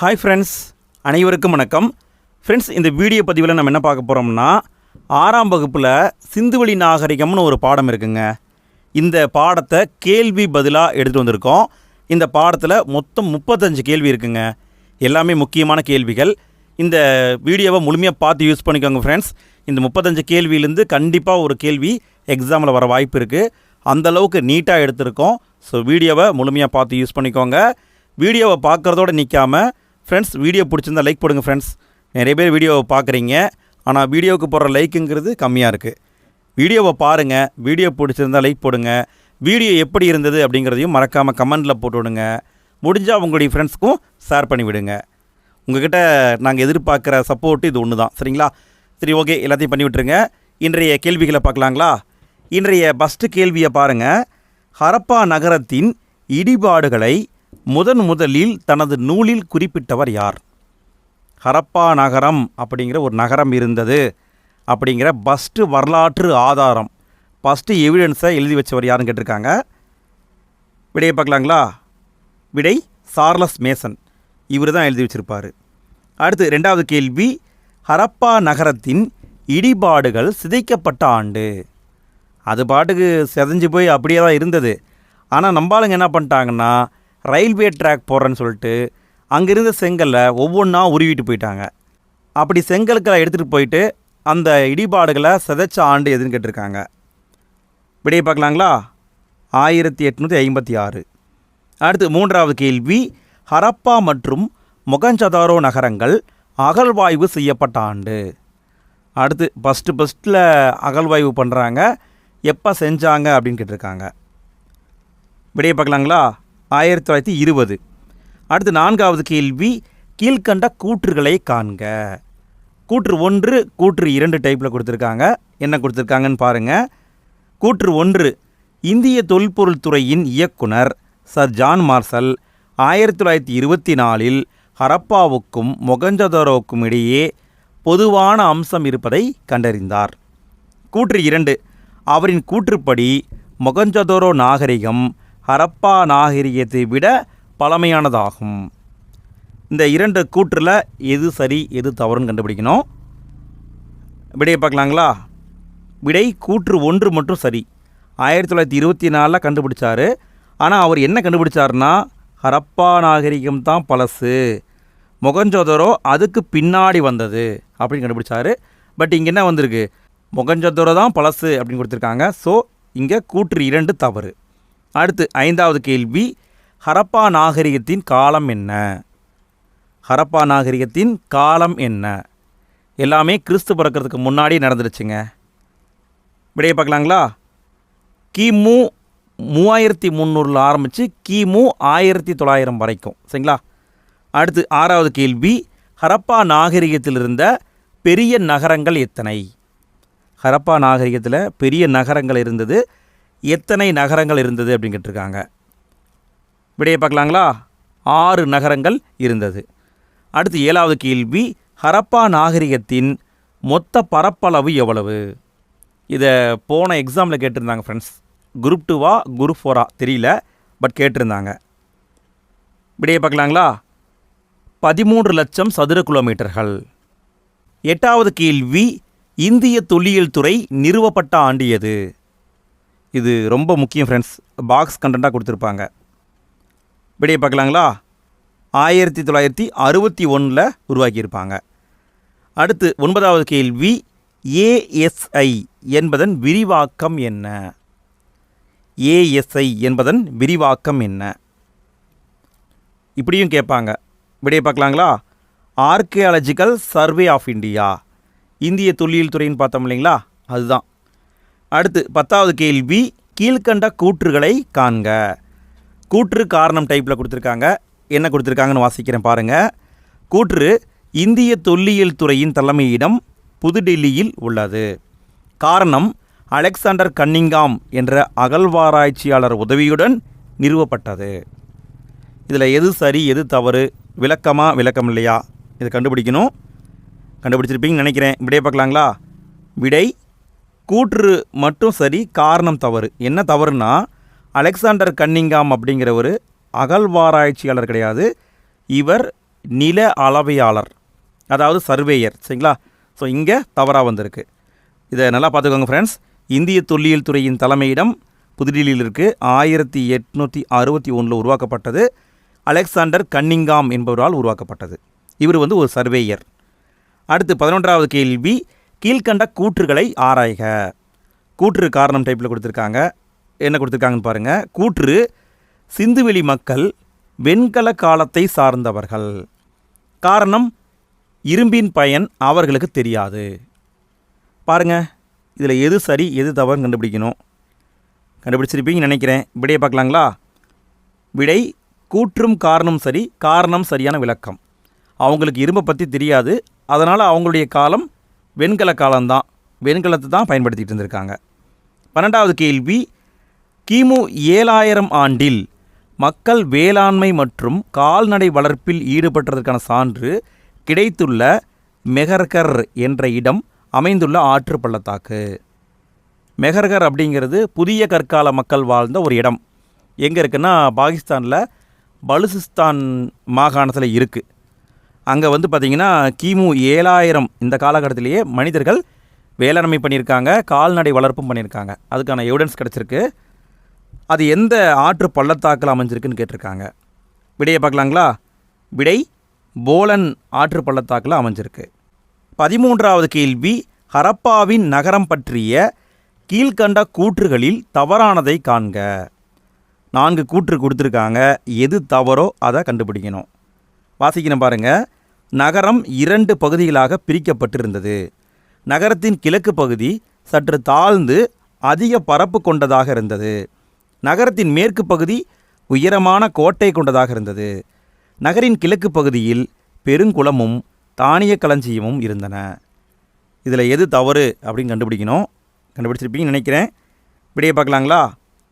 Hi friends அனைவருக்கும் வணக்கம். Friends இந்த வீடியோ பதிவில் நம்ம என்ன பார்க்க போகிறோம்னா ஆறாம் வகுப்பில் சிந்துவெளி நாகரிகம்னு ஒரு பாடம் இருக்குங்க. இந்த பாடத்தை கேள்வி பதிலாக எடுத்துகிட்டு வந்திருக்கோம். இந்த பாடத்தில் மொத்தம் முப்பத்தஞ்சு கேள்வி இருக்குங்க. எல்லாமே முக்கியமான கேள்விகள். இந்த வீடியோவை முழுமையாக பார்த்து யூஸ் பண்ணிக்கோங்க ஃப்ரெண்ட்ஸ் இந்த முப்பத்தஞ்சு கேள்வியிலேருந்து கண்டிப்பாக ஒரு கேள்வி எக்ஸாமில் வர வாய்ப்பு இருக்குது அந்தளவுக்கு நீட்டாக எடுத்திருக்கோம். ஸோ வீடியோவை முழுமையாக பார்த்து யூஸ் பண்ணிக்கோங்க. வீடியோவை பார்க்குறதோட நிற்காம ஃப்ரெண்ட்ஸ் வீடியோ பிடிச்சிருந்தா லைக் போடுங்க ஃப்ரெண்ட்ஸ் நிறைய பேர் வீடியோவை பார்க்குறீங்க. ஆனால் வீடியோவுக்கு போடுற லைக்குங்கிறது கம்மியாக இருக்குது வீடியோவை பாருங்கள் வீடியோ பிடிச்சிருந்தா லைக் போடுங்க. வீடியோ எப்படி இருந்தது அப்படிங்கிறதையும் மறக்காமல் கமெண்டில் போட்டு விடுங்க. முடிஞ்சால் உங்களுடைய ஃப்ரெண்ட்ஸ்க்கும் ஷேர் பண்ணி விடுங்க. உங்ககிட்ட நாங்கள் எதிர்பார்க்குற சப்போர்ட்டு இது ஒன்று தான் சரிங்களா? சரி ஓகே எல்லாத்தையும் பண்ணி விட்டுருங்க. இன்றைய கேள்விகளை பார்க்கலாங்களா? இன்றைய ஃபஸ்ட்டு கேள்வியை பாருங்கள் ஹரப்பா நகரத்தின் இடிபாடுகளை முதன் முதலில் தனது நூலில் குறிப்பிட்டவர் யார்? ஹரப்பா நகரம் அப்படிங்கிற ஒரு நகரம் இருந்தது. அப்படிங்கிற ஃபஸ்ட்டு வரலாற்று ஆதாரம் ஃபஸ்ட்டு எவிடன்ஸை எழுதி வச்சவர் யாருன்னு கேட்டிருக்காங்க? விடையை பார்க்கலாங்களா? விடை சார்லஸ் மேசன். இவர் தான் எழுதி வச்சிருப்பார். அடுத்து ரெண்டாவது கேள்வி ஹரப்பா நகரத்தின் இடிபாடுகள் சிதைக்கப்பட்ட ஆண்டு. அது பாட்டுக்கு செதஞ்சு போய் அப்படியே தான் இருந்தது ஆனால் நம்பாளுங்க என்ன பண்ணிட்டாங்கன்னா ரயில்வே ட்ராக் போடுறேன்னு சொல்லிட்டு அங்கேருந்து செங்கல்லை ஒவ்வொன்றா உருவிட்டு போயிட்டாங்க. அப்படி செங்கல்களை எடுத்துகிட்டு போயிட்டு அந்த இடிபாடுகளை சிதைச்ச ஆண்டு எதுன்னு கேட்டிருக்காங்க. விடையை பார்க்கலாங்களா? ஆயிரத்தி எட்நூற்றி ஐம்பத்தி ஆறு. அடுத்து மூன்றாவது கேள்வி. ஹரப்பா மற்றும் மொகஞ்சதாரோ நகரங்கள் அகழ்வாய்வு செய்யப்பட்ட ஆண்டு. அடுத்து ஃபஸ்ட்டு ஃபஸ்ட்டில் அகழ்வாய்வு பண்ணுறாங்க எப்போ செஞ்சாங்க அப்படின்னு கேட்டிருக்காங்க. விடையை பார்க்கலாங்களா? ஆயிரத்தி தொள்ளாயிரத்தி இருபது. அடுத்து நான்காவது கேள்வி கீழ்கண்ட கூற்றுகளை காண்க. கூற்று ஒன்று கூற்று இரண்டு டைப்பில் கொடுத்துருக்காங்க. என்ன கொடுத்துருக்காங்கன்னு பாருங்கள் கூற்று ஒன்று இந்திய தொல்பொருள் துறையின் இயக்குனர் சர் ஜான் மார்சல் ஆயிரத்தி தொள்ளாயிரத்தி இருபத்தி நாலில் ஹரப்பாவுக்கும் மொகஞ்சதரோவுக்கும் இடையே பொதுவான அம்சம் இருப்பதை கண்டறிந்தார். கூற்று இரண்டு அவரின் கூற்றுப்படி மொகஞ்சதோரோ நாகரிகம் ஹரப்பா நாகரிகத்தை விட பழமையானதாகும். இந்த இரண்டு கூற்றில் எது சரி எது தவறுன்னு கண்டுபிடிக்கணும். விடையை பார்க்கலாங்களா? விடை கூற்று ஒன்று மட்டும் சரி. ஆயிரத்தி தொள்ளாயிரத்தி இருபத்தி நாலில் கண்டுபிடிச்சார். ஆனால் அவர் என்ன கண்டுபிடிச்சாருன்னா ஹரப்பா நாகரிகம் தான் பழசு. மொகஞ்சோதரோ அதுக்கு பின்னாடி வந்தது அப்படின்னு கண்டுபிடிச்சாரு. பட் இங்கே என்ன வந்திருக்கு? மொகஞ்சோதரோ தான் பழசு அப்படின்னு கொடுத்துருக்காங்க. ஸோ இங்கே கூற்று இரண்டு தவறு. அடுத்து ஐந்தாவது கேள்வி ஹரப்பா நாகரிகத்தின் காலம் என்ன? ஹரப்பா நாகரிகத்தின் காலம் என்ன? எல்லாமே கிறிஸ்து பிறக்கிறதுக்கு முன்னாடி நடந்துருச்சுங்க விடைய பார்க்கலாங்களா? கிமு மூவாயிரத்தி முந்நூறில் ஆரம்பித்து கிமு ஆயிரத்தி தொள்ளாயிரம் வரைக்கும். சரிங்களா? அடுத்து ஆறாவது கேள்வி ஹரப்பா நாகரிகத்தில் இருந்த பெரிய நகரங்கள் எத்தனை? ஹரப்பா நாகரிகத்தில் பெரிய நகரங்கள் இருந்தது எத்தனை நகரங்கள் இருந்தது அப்படின்னு கேட்டிருக்காங்க விடையை பார்க்கலாங்களா? ஆறு நகரங்கள் இருந்தது. அடுத்து ஏழாவது கேள்வி ஹரப்பா நாகரிகத்தின் மொத்த பரப்பளவு எவ்வளவு? இதை போன எக்ஸாமில் கேட்டிருந்தாங்க ஃப்ரெண்ட்ஸ் குரூப் டூவா குரூப் ஃபோரா தெரியல பட் கேட்டிருந்தாங்க. விடையை பார்க்கலாங்களா? பதிமூன்று லட்சம் சதுர கிலோமீட்டர்கள். எட்டாவது கேள்வி இந்திய தொல்லியல் துறை நிறுவப்பட்ட ஆண்டு எது? இது ரொம்ப முக்கியம் ஃப்ரெண்ட்ஸ் பாக்ஸ் கண்டென்ட்டாக கொடுத்துருப்பாங்க. விடையை பார்க்கலாங்களா? ஆயிரத்தி தொள்ளாயிரத்தி அறுபத்தி ஒன்றில் உருவாக்கியிருப்பாங்க. அடுத்து ஒன்பதாவது கேள்வி ஏஎஸ்ஐ என்பதன் விரிவாக்கம் என்ன? ஏஎஸ்ஐ என்பதன் விரிவாக்கம் என்ன? இப்படியும் கேட்பாங்க. விடையை பார்க்கலாங்களா? ஆர்கியாலஜிக்கல் சர்வே ஆஃப் இந்தியா இந்திய தொல்லியல் துறைன்னு பார்த்தோம் இல்லைங்களா? அதுதான். அடுத்து பத்தாவது கேள்வி கீழ்கண்ட கூற்றுகளை காண்க. கூற்று காரணம் டைப்பில் கொடுத்துருக்காங்க. என்ன கொடுத்துருக்காங்கன்னு வாசிக்கிறேன் பாருங்கள் கூற்று இந்திய தொல்லியல் துறையின் தலைமையிடம் புதுடெல்லியில் உள்ளது. காரணம் அலெக்சாண்டர் கன்னிங்காம் என்ற அகழ்வாராய்ச்சியாளர் உதவியுடன் நிறுவப்பட்டது. இதில் எது சரி எது தவறு விளக்கமாக விளக்கம் இல்லையா? இதை கண்டுபிடிக்கணும். கண்டுபிடிச்சிருப்பீங்கன்னு நினைக்கிறேன். விடை பார்க்கலாங்களா? விடை கூற்று மட்டும் சரி காரணம் தவறு. என்ன தவறுனா அலெக்சாண்டர் கன்னிங்காம் அப்படிங்கிற ஒரு அகழ்வாராய்ச்சியாளர் கிடையாது. இவர் நில அளவையாளர் அதாவது சர்வேயர் சரிங்களா? ஸோ இங்கே தவறாக வந்திருக்கு. இதை நல்லா பார்த்துக்கோங்க ஃப்ரெண்ட்ஸ் இந்திய தொல்லியல் துறையின் தலைமையிடம் புதுடில்லியில் இருக்குது ஆயிரத்தி எட்நூற்றி அறுபத்தி ஒன்றில் உருவாக்கப்பட்டது அலெக்சாண்டர் கன்னிங்காம் என்பவரால் உருவாக்கப்பட்டது. இவர் வந்து ஒரு சர்வேயர். அடுத்து பதினொன்றாவது கேள்வி கீழ்கண்ட கூற்றுகளை ஆராய்க. கூற்று காரணம் டைப்பில் கொடுத்துருக்காங்க. என்ன கொடுத்துருக்காங்கன்னு பாருங்கள் கூற்று சிந்துவெளி மக்கள் வெண்கல காலத்தை சார்ந்தவர்கள். காரணம் இரும்பின் பயன் அவர்களுக்கு தெரியாது. பாருங்க இதில் எது சரி எது தவறுன்னு கண்டுபிடிக்கணும். கண்டுபிடிச்சிருப்பீங்கன்னு நினைக்கிறேன். விடையை பார்க்கலாங்களா? விடை கூற்றும் காரணம் சரி காரணம் சரியான விளக்கம். அவங்களுக்கு இரும்பை பற்றி தெரியாது. அதனால் அவங்களுடைய காலம் வெண்கல காலம்தான். வெண்கலத்தை தான் பயன்படுத்திட்டு இருந்திருக்காங்க. பன்னெண்டாவது கேள்வி கிமு ஏழாயிரம் ஆண்டில் மக்கள் வேளாண்மை மற்றும் கால்நடை வளர்ப்பில் ஈடுபட்டதற்கான சான்று கிடைத்துள்ள மெஹர்கர் என்ற இடம் அமைந்துள்ள ஆற்று பள்ளத்தாக்கு. மெஹர்கர் அப்படிங்கிறது புதிய கற்கால மக்கள் வாழ்ந்த ஒரு இடம். எங்கே இருக்குன்னா பாகிஸ்தானில் பலுசிஸ்தான் மாகாணத்தில் இருக்குது அங்கே வந்து பார்த்திங்கன்னா கிமு ஏழாயிரம் இந்த காலகட்டத்திலேயே மனிதர்கள் வேளாண்மை பண்ணியிருக்காங்க கால்நடை வளர்ப்பும் பண்ணியிருக்காங்க. அதுக்கான எவிடன்ஸ் கிடச்சிருக்கு. அது எந்த ஆற்று பள்ளத்தாக்கில் அமைஞ்சிருக்குன்னு கேட்டிருக்காங்க. விடையை பார்க்கலாங்களா? விடை போலன் ஆற்று பள்ளத்தாக்கில் அமைஞ்சிருக்கு. பதிமூன்றாவது கேள்வி ஹரப்பாவின் நகரம் பற்றிய கீழ்கண்ட கூற்றுகளில் தவறானதை காண்க. நான்கு கூற்று கொடுத்துருக்காங்க. எது தவறோ அதை கண்டுபிடிக்கணும். வாசிக்கணும் பாருங்கள் நகரம் இரண்டு பகுதிகளாக பிரிக்கப்பட்டிருந்தது. நகரத்தின் கிழக்கு பகுதி சற்று தாழ்ந்து அதிக பரப்பு கொண்டதாக இருந்தது. நகரத்தின் மேற்கு பகுதி உயரமான கோட்டை கொண்டதாக இருந்தது. நகரின் கிழக்கு பகுதியில் பெருங்குளமும் தானிய களஞ்சியமும் இருந்தன. இதில் எது தவறு அப்படின்னு கண்டுபிடிக்கணும். கண்டுபிடிச்சிருப்பீங்கன்னு நினைக்கிறேன். இப்படியே பார்க்கலாங்களா?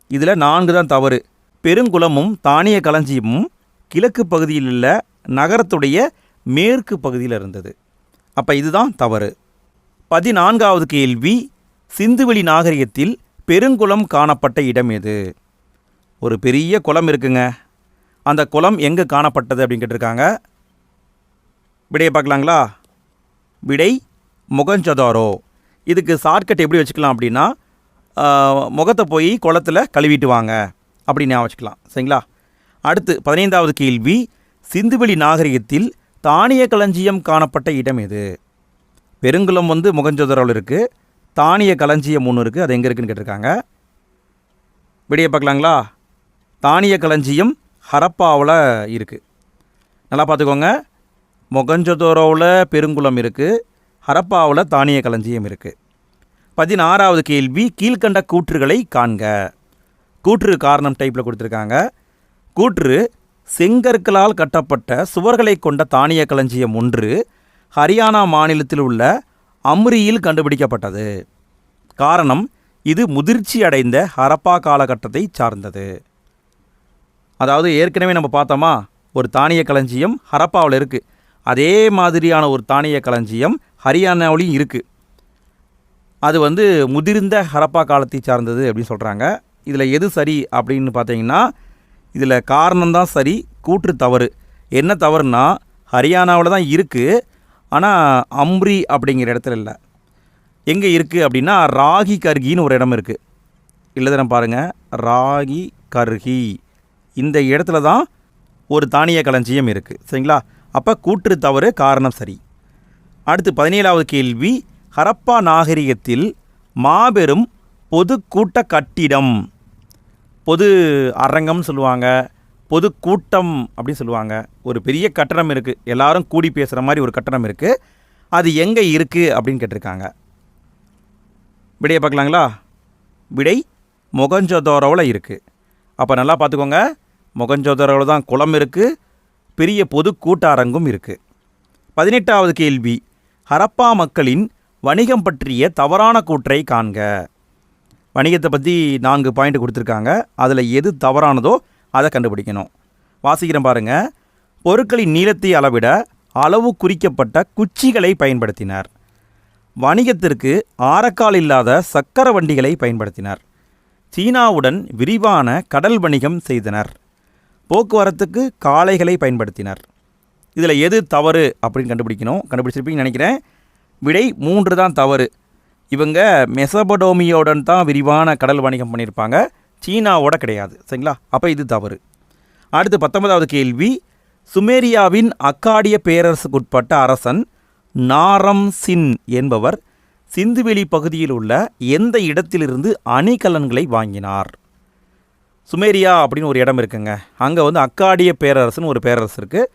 இதில் நான்கு தான் தவறு. பெருங்குளமும் தானிய களஞ்சியமும் கிழக்கு பகுதியில் உள்ள நகரத்துடைய மேற்கு பகுதியில் இருந்தது. அப்போ இதுதான் தவறு. பதினான்காவது கேள்வி சிந்துவெளி நாகரிகத்தில் பெருங்குளம் காணப்பட்ட இடம் எது? ஒரு பெரிய குளம் இருக்குங்க. அந்த குளம் எங்கே காணப்பட்டது அப்படின்னு கேட்டிருக்காங்க. விடையை பார்க்கலாங்களா? விடை முகஞ்சதாரோ. இதுக்கு ஷார்ட்கட் எப்படி வச்சுக்கலாம் அப்படின்னா முகத்தை போய் குளத்தில் கழுவிட்டு வாங்க. அப்படின்னு ஞாபகம் வச்சுக்கலாம். சரிங்களா? அடுத்து பதினைந்தாவது கேள்வி சிந்துவெளி நாகரிகத்தில் தானிய களஞ்சியம் காணப்பட்ட இடம் எது? பெருங்குளம் வந்து முகஞ்சதுரவில் இருக்குது தானிய களஞ்சியம் ஒன்று இருக்குது அது எங்கே இருக்குன்னு கேட்டிருக்காங்க. விடிய பார்க்கலாங்களா? தானிய களஞ்சியம் ஹரப்பாவில் இருக்குது நல்லா பார்த்துக்கோங்க. மொகஞ்சதோரோவில் பெருங்குளம் இருக்குது ஹரப்பாவில் தானிய களஞ்சியம் இருக்குது பதினாறாவது கேள்வி கீழ்கண்ட கூற்றுகளை காண்க. கூற்று காரணம் டைப்பில் கொடுத்துருக்காங்க. கூற்று செங்கற்களால் கட்டப்பட்ட சுவர்களை கொண்ட தானிய களஞ்சியம் ஒன்று ஹரியானா மாநிலத்தில் உள்ள அம்ரியில் கண்டுபிடிக்கப்பட்டது. காரணம் இது முதிர்ச்சி அடைந்த ஹரப்பா காலகட்டத்தை சார்ந்தது. அதாவது ஏற்கனவே நம்ம பார்த்தோமா? ஒரு தானிய களஞ்சியம் ஹரப்பாவில் இருக்குது அதே மாதிரியான ஒரு தானிய களஞ்சியம் ஹரியானாவிலையும் இருக்குது அது வந்து முதிர்ந்த ஹரப்பா காலத்தை சார்ந்தது அப்படின்னு சொல்கிறாங்க இதில் எது சரி அப்படின்னு பார்த்தீங்கன்னா இதில் காரணம்தான் சரி கூற்று தவறு. என்ன தவறுனா ஹரியானாவில் தான் இருக்குது ஆனால் அம்ரி அப்படிங்கிற இடத்துல இல்லை. எங்கே இருக்குது அப்படின்னா ராகி கர்கின்னு ஒரு இடம் இருக்குது இல்லைதானே பாருங்கள் ராகி கர்கி. இந்த இடத்துல தான் ஒரு தானிய களஞ்சியம் இருக்குது சரிங்களா? அப்போ கூற்று தவறு காரணம் சரி. அடுத்து பதினேழாவது கேள்வி ஹரப்பா நாகரிகத்தில் மாபெரும் பொது கூட்ட கட்டிடம். பொது அரங்கம்னு சொல்லுவாங்க பொது கூட்டம் அப்படின்னு சொல்லுவாங்க. ஒரு பெரிய கட்டணம் இருக்குது எல்லாரும் கூடி பேசுகிற மாதிரி ஒரு கட்டணம் இருக்குது அது எங்கே இருக்குது அப்படின்னு கேட்டிருக்காங்க. விடையை பார்க்கலாங்களா? விடை மொகஞ்சதோரோவில் இருக்குது அப்போ நல்லா பார்த்துக்கோங்க. மொகஞ்சதோரோவில் தான் குளம் இருக்குது பெரிய பொது கூட்டாரங்கும் இருக்குது பதினெட்டாவது கேள்வி. ஹரப்பா மக்களின் வணிகம் பற்றிய தவறான கூற்றை காண்க. வணிகத்தை பற்றி நான்கு பாயிண்ட் கொடுத்துருக்காங்க. அதில் எது தவறானதோ அதை கண்டுபிடிக்கணும். வாசிக்கிறேன் பாருங்கள் பொருட்களின் நீளத்தை அளவிட அளவு குறிக்கப்பட்ட குச்சிகளை பயன்படுத்தினார். வணிகத்திற்கு ஆரக்கால் இல்லாத சக்கர வண்டிகளை பயன்படுத்தினார். சீனாவுடன் விரிவான கடல் வணிகம் செய்தனர். போக்குவரத்துக்கு காளைகளை பயன்படுத்தினர். இதில் எது தவறு அப்படின்னு கண்டுபிடிக்கணும். கண்டுபிடிச்சிருப்பீங்கன்னு நினைக்கிறேன். விடை மூன்று தான் தவறு. இவங்க மெசபடோமியோடன் தான் விரிவான கடல் வணிகம் பண்ணியிருப்பாங்க. சீனாவோட கிடையாது. சரிங்களா? அப்போ இது தவறு. அடுத்து பத்தொன்பதாவது கேள்வி. சுமேரியாவின் அக்காடிய பேரரசுக்குட்பட்ட அரசன் நாரம் சின் என்பவர் சிந்துவெளி பகுதியில் உள்ள எந்த இடத்திலிருந்து அணிகலன்களை வாங்கினார்? சுமேரியா அப்படின்னு ஒரு இடம் இருக்குங்க. அங்கே வந்து அக்காடிய பேரரசுன்னு ஒரு பேரரசு இருக்குது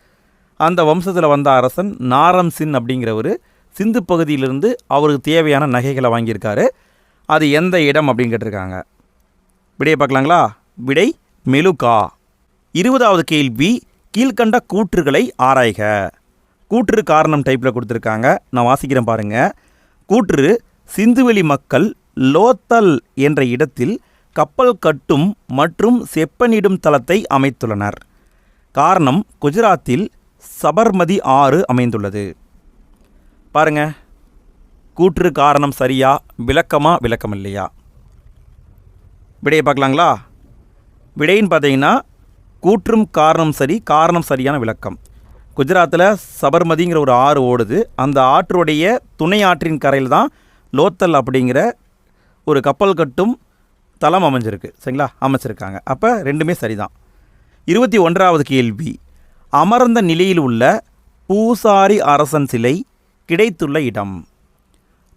அந்த வம்சத்தில் வந்த அரசன் நாரம் சின் அப்படிங்கிறவர் சிந்து பகுதியிலிருந்து அவருக்கு தேவையான நகைகளை வாங்கியிருக்காரு. அது எந்த இடம் அப்படின்னு கேட்டிருக்காங்க. விடையை பார்க்கலாங்களா? விடை மெலுகா. இருபதாவது கேள்வி கீழ்கண்ட கூற்றுகளை ஆராய்க. கூற்று காரணம் டைப்பில் கொடுத்துருக்காங்க. நான் வாசிக்கிறேன் பாருங்க. கூற்று சிந்துவெளி மக்கள் லோத்தல் என்ற இடத்தில் கப்பல் கட்டும் மற்றும் செப்பனிடும் தளத்தை அமைத்துள்ளனர். காரணம் குஜராத்தில் சபர்மதி ஆறு அமைந்துள்ளது. பாருங்க. கூற்று காரணம் சரியா விளக்கமா விளக்கம் இல்லையா விடையை பார்க்கலாங்களா? விடைன்னு பார்த்தீங்கன்னா கூற்றும் காரணம் சரி காரணம் சரியான விளக்கம். குஜராத்தில் சபர்மதிங்கிற ஒரு ஆறு ஓடுது. அந்த ஆற்றுடைய துணை ஆற்றின் கரையில் தான் லோத்தல் அப்படிங்கிற ஒரு கப்பல் கட்டும் தளம் அமைஞ்சிருக்கு. சரிங்களா? அமைச்சிருக்காங்க. அப்போ ரெண்டுமே சரிதான். இருபத்தி ஒன்றாவது கேள்வி. அமர்ந்த நிலையில் உள்ள பூசாரி அரசன் சிலை கிடைத்துள்ள இடம்.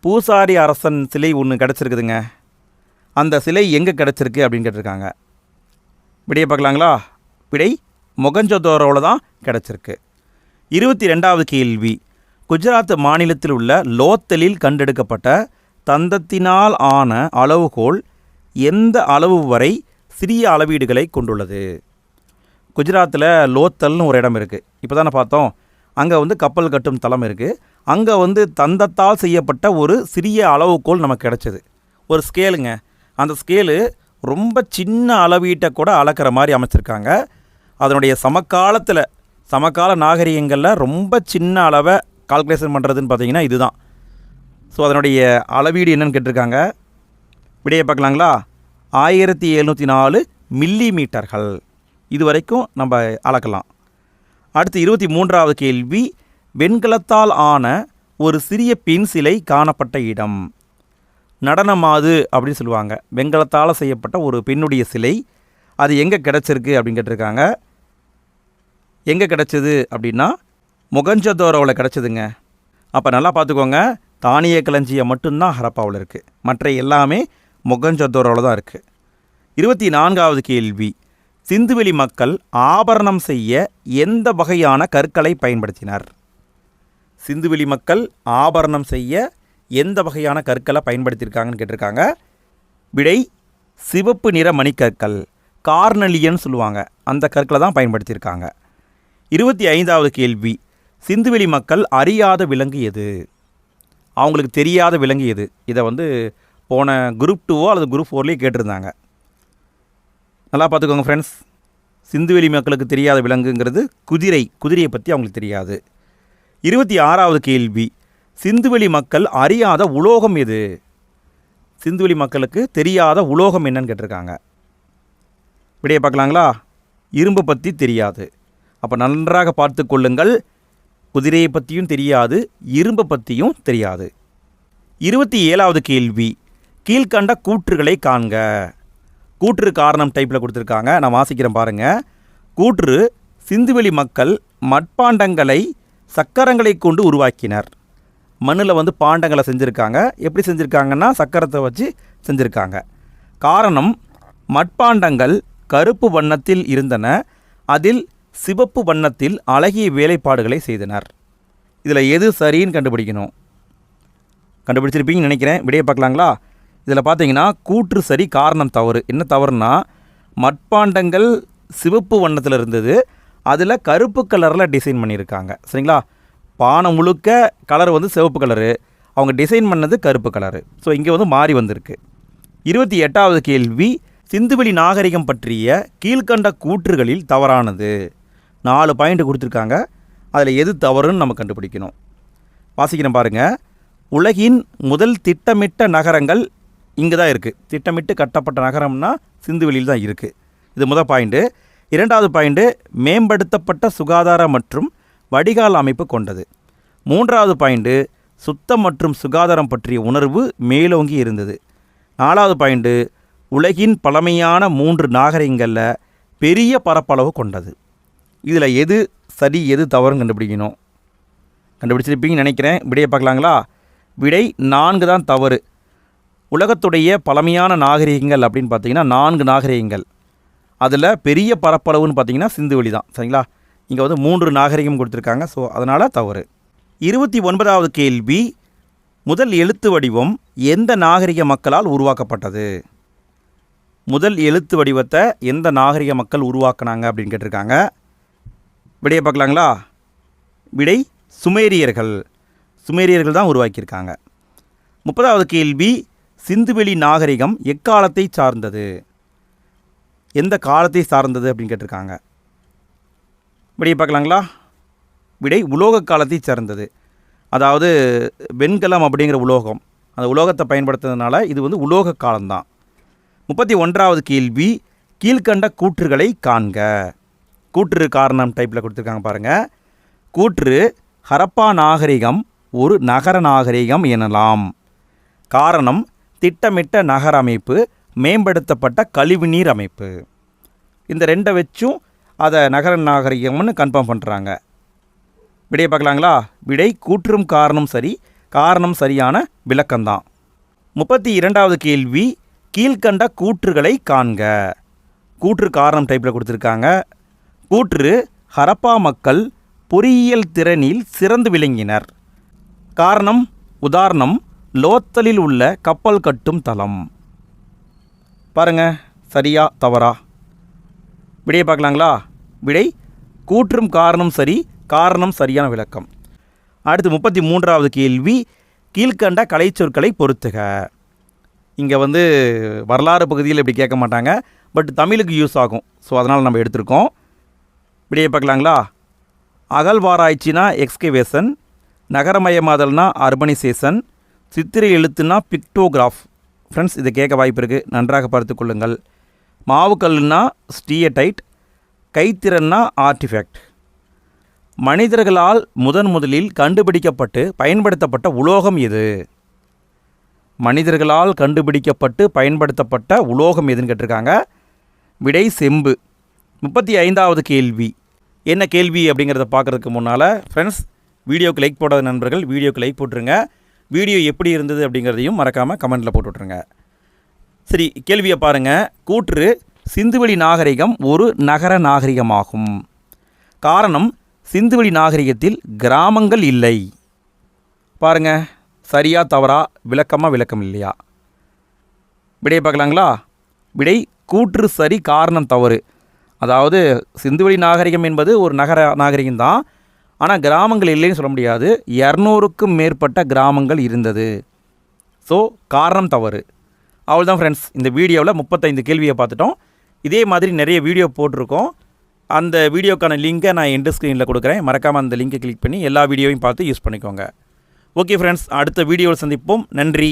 பூசாரி அரசன் சிலை ஒன்று கிடச்சிருக்குதுங்க. அந்த சிலை எங்கே கிடச்சிருக்கு அப்படின்னு கேட்டிருக்காங்க. விடையை பார்க்கலாங்களா? விடை மொகஞ்சதோரோவில் தான் கிடச்சிருக்கு. இருபத்தி ரெண்டாவது கேள்வி. குஜராத் மாநிலத்தில் உள்ள லோத்தலில் கண்டெடுக்கப்பட்ட தந்தத்தினால் ஆன அளவுகோல் எந்த அளவு வரை சிறிய அளவீடுகளை கொண்டுள்ளது? குஜராத்தில் லோத்தல்னு ஒரு இடம் இருக்குது இப்போ தானே பார்த்தோம். அங்கே வந்து கப்பல் கட்டும் தளம் இருக்குது அங்கே வந்து தந்தத்தால் செய்யப்பட்ட ஒரு சிறிய அளவுகோல் நமக்கு கிடச்சிது. ஒரு ஸ்கேலுங்க அந்த ஸ்கேலு ரொம்ப சின்ன அளவீட்டை கூட அளக்கிற மாதிரி அமைச்சிருக்காங்க. அதனுடைய சமகாலத்தில் சமகால நாகரிகங்களில் ரொம்ப சின்ன அளவை கால்குலேஷன் பண்ணுறதுன்னு பார்த்தீங்கன்னா இதுதான். ஸோ அதனுடைய அளவீடு என்னன்னு கேட்டிருக்காங்க. விடையை பார்க்கலாங்களா? ஆயிரத்தி எழுநூற்றி நாலு மில்லி மீட்டர்கள் இது வரைக்கும் நம்ம அளக்கலாம். அடுத்து இருபத்தி மூன்றாவது கேள்வி. வெண்கலத்தால் ஆன ஒரு சிறிய பெண் சிலை காணப்பட்ட இடம். நடனமாது அப்படின்னு சொல்லுவாங்க. வெண்கலத்தால் செய்யப்பட்ட ஒரு பெண்ணுடைய சிலை. அது எங்கே கிடச்சிருக்கு அப்படின்னு கேட்டிருக்காங்க. எங்கே கிடச்சிது அப்படின்னா முகஞ்சதோரோவில் கிடச்சிதுங்க. அப்போ நல்லா பார்த்துக்கோங்க. தானிய களஞ்சியம் மட்டும்தான் ஹரப்பாவில் இருக்குது மற்ற எல்லாமே முகஞ்சதோரோவில் தான் இருக்குது இருபத்தி நான்காவது கேள்வி. சிந்துவெளி மக்கள் ஆபரணம் செய்ய எந்த வகையான கற்களை பயன்படுத்தினர்? சிந்துவெளி மக்கள் ஆபரணம் செய்ய எந்த வகையான கற்களை பயன்படுத்தியிருக்காங்கன்னு கேட்டிருக்காங்க. விடை சிவப்பு நிற மணிக்கற்கள் கார்னலியன்னு சொல்லுவாங்க. அந்த கற்களை தான் பயன்படுத்தியிருக்காங்க. இருபத்தி ஐந்தாவது கேள்வி சிந்துவெளி மக்கள் அறியாத விலங்கு எது? அவங்களுக்கு தெரியாத விலங்கு எது? இதை வந்து போன குரூப் டூவோ அல்லது குரூப் ஃபோர்லேயே கேட்டிருந்தாங்க. நல்லா பார்த்துக்கோங்க ஃப்ரெண்ட்ஸ் சிந்துவெளி மக்களுக்கு தெரியாத விலங்குங்கிறது குதிரை குதிரையை பற்றி அவங்களுக்கு தெரியாது. இருபத்தி ஆறாவது கேள்வி. சிந்துவெளி மக்கள் அறியாத உலோகம் எது? சிந்துவெளி மக்களுக்கு தெரியாத உலோகம் என்னன்னு கேட்டிருக்காங்க. விடைய பார்க்கலாங்களா? இரும்பு பற்றி தெரியாது. அப்போ நன்றாக பார்த்து கொள்ளுங்கள். குதிரையை பற்றியும் தெரியாது இரும்பை பற்றியும் தெரியாது. இருபத்தி ஏழாவது கேள்வி. கீழ்கண்ட கூற்றுகளை காண்க. கூற்று காரணம் டைப்பில் கொடுத்துருக்காங்க. நான் வாசிக்கிறேன் பாருங்கள் கூற்று சிந்துவெளி மக்கள் மட்பாண்டங்களை சக்கரங்களை கொண்டு உருவாக்கினர். மண்ணில் வந்து பாண்டங்களை செஞ்சுருக்காங்க. எப்படி செஞ்சுருக்காங்கன்னா சக்கரத்தை வச்சு செஞ்சுருக்காங்க. காரணம் மட்பாண்டங்கள் கருப்பு வண்ணத்தில் இருந்தன. அதில் சிவப்பு வண்ணத்தில் அழகிய வேலைப்பாடுகளை செய்தனர். இதில் எது சரின்னு கண்டுபிடிக்கணும். கண்டுபிடிச்சிருப்பீங்கன்னு நினைக்கிறேன். விடையை பார்க்கலாங்களா? இதில் பார்த்தீங்கன்னா கூற்று சரி காரணம் தவறு. என்ன தவறுனா மட்பாண்டங்கள் சிவப்பு வண்ணத்தில் இருந்தது. அதில் கருப்பு கலரில் டிசைன் பண்ணியிருக்காங்க. சரிங்களா? பானை முழுக்க கலர் வந்து சிவப்பு கலரு. அவங்க டிசைன் பண்ணது கருப்பு கலரு. ஸோ இங்கே வந்து மாறி வந்திருக்கு. இருபத்தி எட்டாவது கேள்வி சிந்துவெளி நாகரிகம் பற்றிய கீழ்கண்ட கூற்றுகளில் தவறானது. நாலு பாயிண்ட் கொடுத்துருக்காங்க. அதில் எது தவறுன்னு நம்ம கண்டுபிடிக்கணும். வாசிக்கிறேன் பாருங்கள் உலகின் முதல் திட்டமிட்ட நகரங்கள் இங்கே தான் இருக்குது திட்டமிட்டு கட்டப்பட்ட நகரம்னா சிந்துவெளியில் தான் இருக்குது இது முதல் பாயிண்ட்டு இரண்டாவது பாயிண்ட்டு மேம்படுத்தப்பட்ட சுகாதார மற்றும் வடிகால் அமைப்பு கொண்டது. மூன்றாவது பாயிண்ட்டு சுத்தம் மற்றும் சுகாதாரம் பற்றிய உணர்வு மேலோங்கி இருந்தது. நாலாவது பாயிண்ட்டு உலகின் பழமையான மூன்று நாகரிகங்களில் பெரிய பரப்பளவு கொண்டது. இதில் எது சரி எது தவறுன்னு கண்டுபிடிக்கணும். கண்டுபிடிச்சிருப்பீங்கன்னு நினைக்கிறேன். விடையை பார்க்கலாங்களா? விடை நான்கு தான் தவறு. உலகத்துடைய பழமையான நாகரிகங்கள் அப்படின்னு பார்த்தீங்கன்னா நான்கு நாகரிகங்கள். அதில் பெரிய பரப்பளவுன்னு பார்த்தீங்கன்னா சிந்துவெளி தான் சரிங்களா? இங்கே வந்து மூன்று நாகரிகம் கொடுத்துருக்காங்க ஸோ அதனால் தவறு. இருபத்தி ஒன்பதாவது கேள்வி முதல் எழுத்து வடிவம் எந்த நாகரிக மக்களால் உருவாக்கப்பட்டது? முதல் எழுத்து வடிவத்தை எந்த நாகரிக மக்கள் உருவாக்குனாங்க அப்படின்னு கேட்டிருக்காங்க. விடையை பார்க்கலாங்களா? விடை சுமேரியர்கள். சுமேரியர்கள் தான் உருவாக்கியிருக்காங்க. முப்பதாவது கேள்வி சிந்துவெளி நாகரிகம் எக்காலத்தை சார்ந்தது? எந்த காலத்தை சார்ந்தது அப்படின்னு கேட்டிருக்காங்க. விடையை பார்க்கலாங்களா? விடை உலோக காலத்தை சார்ந்தது. அதாவது வெண்கலம் அப்படிங்கிற உலோகம். அந்த உலோகத்தை பயன்படுத்துறதுனால இது வந்து உலோக காலம்தான். முப்பத்தி ஒன்றாவது கேள்வி கீழ்கண்ட கூற்றுகளை காண்க. கூற்று காரணம் டைப்பில் கொடுத்துருக்காங்க பாருங்கள் கூற்று ஹரப்பா நாகரிகம் ஒரு நகர நாகரிகம் எனலாம். காரணம் திட்டமிட்ட நகர அமைப்பு மேம்படுத்தப்பட்ட கழிவுநீர் அமைப்பு. இந்த ரெண்டை வச்சும் அதை நகர நாகரிகம்னு கன்ஃபார்ம் பண்ணுறாங்க விடையை பார்க்கலாங்களா? விடை கூற்றும் காரணம் சரி காரணம் சரியான விளக்கம்தான். முப்பத்தி இரண்டாவது கேள்வி கீழ்கண்ட கூற்றுகளை காண்க. கூற்று காரணம் டைப்பில் கொடுத்துருக்காங்க. கூற்று ஹரப்பா மக்கள் பொறியியல் திறனில் சிறந்து விளங்கினர். காரணம் உதாரணம் லோத்தலில் உள்ள கப்பல் கட்டும் தளம். பாருங்கள் சரியா தவறா? விடையை பார்க்கலாங்களா? விடை கூற்றும் காரணம் சரி காரணம் சரியான விளக்கம். அடுத்து முப்பத்தி மூன்றாவது கேள்வி கீழ்கண்ட கலைச்சொற்களை பொறுத்துக இங்கே வந்து வரலாறு பகுதியில் இப்படி கேட்க மாட்டாங்க பட் தமிழுக்கு யூஸ் ஆகும். ஸோ அதனால் நம்ம எடுத்திருக்கோம். விடையை பார்க்கலாங்களா? அகழ்வாராய்ச்சினா எக்ஸ்கவேஷன் நகரமயமாதல்னா அர்பனைசேஷன் சித்திரை எழுத்துனா பிக்டோகிராஃப். ஃப்ரெண்ட்ஸ் இதை கேட்க வாய்ப்பு இருக்குது நன்றாக பார்த்து கொள்ளுங்கள். மாவுக்கல்லுனா ஸ்டீயடைட் கைத்திறன்னா ஆர்டிஃபேக்ட். மனிதர்களால் முதன் முதலில் கண்டுபிடிக்கப்பட்டு பயன்படுத்தப்பட்ட உலோகம் எது? மனிதர்களால் கண்டுபிடிக்கப்பட்டு பயன்படுத்தப்பட்ட உலோகம் எதுன்னு கேட்டிருக்காங்க. விடை செம்பு. முப்பத்தி ஐந்தாவது கேள்வி. என்ன கேள்வி அப்படிங்கிறத பார்க்குறதுக்கு முன்னால் ஃப்ரெண்ட்ஸ் வீடியோக்கு லைக் போடாத நண்பர்கள் வீடியோக்கு லைக் போட்டுருங்க. வீடியோ எப்படி இருந்தது அப்படிங்கிறதையும் மறக்காமல் கமெண்ட்டில் போட்டு விட்ருங்க சரி கேள்வியை பாருங்கள் கூற்று சிந்துவெளி நாகரிகம் ஒரு நகர நாகரிகமாகும். காரணம் சிந்துவெளி நாகரிகத்தில் கிராமங்கள் இல்லை. பாருங்க சரியா தவறா விளக்கமாக விளக்கம் இல்லையா? விடையை பார்க்கலாங்களா? விடை கூற்று சரி காரணம் தவறு. அதாவது சிந்துவெளி நாகரிகம் என்பது ஒரு நகர நாகரிகம் தான் ஆனால் கிராமங்கள் இல்லைன்னு சொல்ல முடியாது. இரநூறுக்கும் மேற்பட்ட கிராமங்கள் இருந்தது. ஸோ காரணம் தவறு. அவ்வளோதான் ஃப்ரெண்ட்ஸ் இந்த வீடியோவில் முப்பத்தைந்து கேள்வியை பார்த்துட்டோம். இதே மாதிரி நிறைய வீடியோ போட்டிருக்கோம். அந்த வீடியோக்கான லிங்கை நான் எண்டு ஸ்க்ரீனில் கொடுக்குறேன். மறக்காமல் அந்த லிங்கை கிளிக் பண்ணி எல்லா வீடியோவையும் பார்த்து யூஸ் பண்ணிக்கோங்க. ஓகே ஃப்ரெண்ட்ஸ் அடுத்த வீடியோவில் சந்திப்போம். நன்றி.